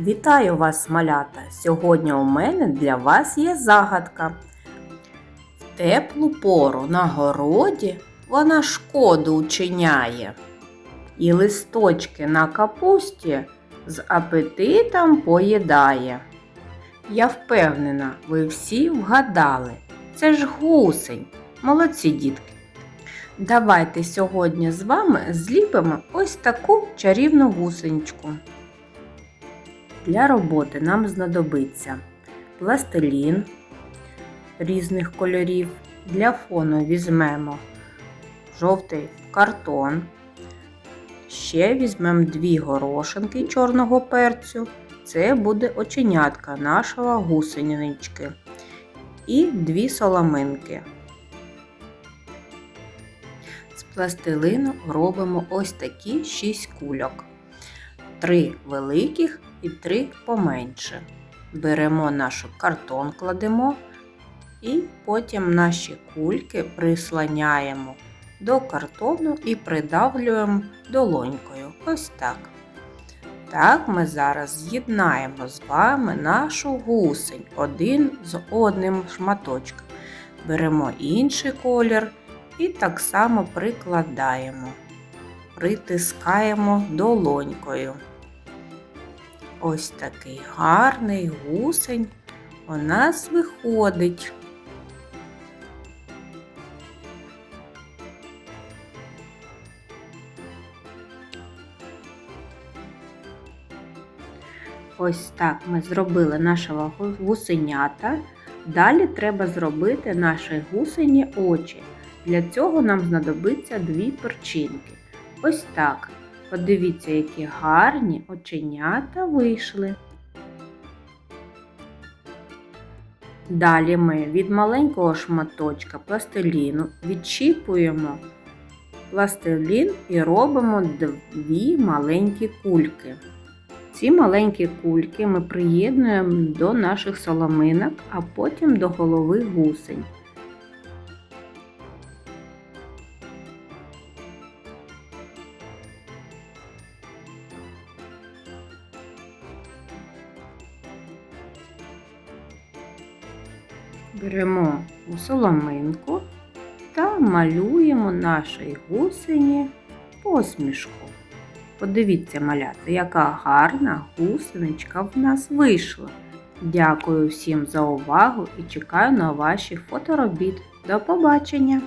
Вітаю вас, малята! Сьогодні у мене для вас є загадка. В теплу пору на городі вона шкоду учиняє. І листочки на капусті з апетитом поїдає. Я впевнена, ви всі вгадали. Це ж гусень. Молодці дітки. Давайте сьогодні з вами зліпимо ось таку чарівну гусеничку. Для роботи нам знадобиться пластилін різних кольорів. Для фону візьмемо жовтий картон. Ще візьмемо дві горошинки чорного перцю. Це буде оченятка нашого гусенички. І дві соломинки. З пластилину робимо ось такі шість кульок. Три великих і три поменше. Беремо наш картон, кладемо і потім наші кульки прислоняємо до картону і придавлюємо долонькою. Ось так. Так ми зараз з'єднаємо з вами нашу гусень один з одним шматочком. Беремо інший колір і так само прикладаємо, притискаємо долонькою. Ось такий гарний гусень у нас виходить. Ось так ми зробили нашого гусенята. Далі треба зробити нашій гусені очі. Для цього нам знадобиться дві перчинки. Ось так. Подивіться, які гарні оченята вийшли. Далі ми від маленького шматочка пластиліну відчіпуємо пластилін і робимо дві маленькі кульки. Ці маленькі кульки ми приєднуємо до наших соломинок, а потім до голови гусень. Беремо соломинку та малюємо нашій гусені посмішку. Подивіться, малята, яка гарна гусеничка в нас вийшла. Дякую всім за увагу і чекаю на ваші фоторобіт. До побачення!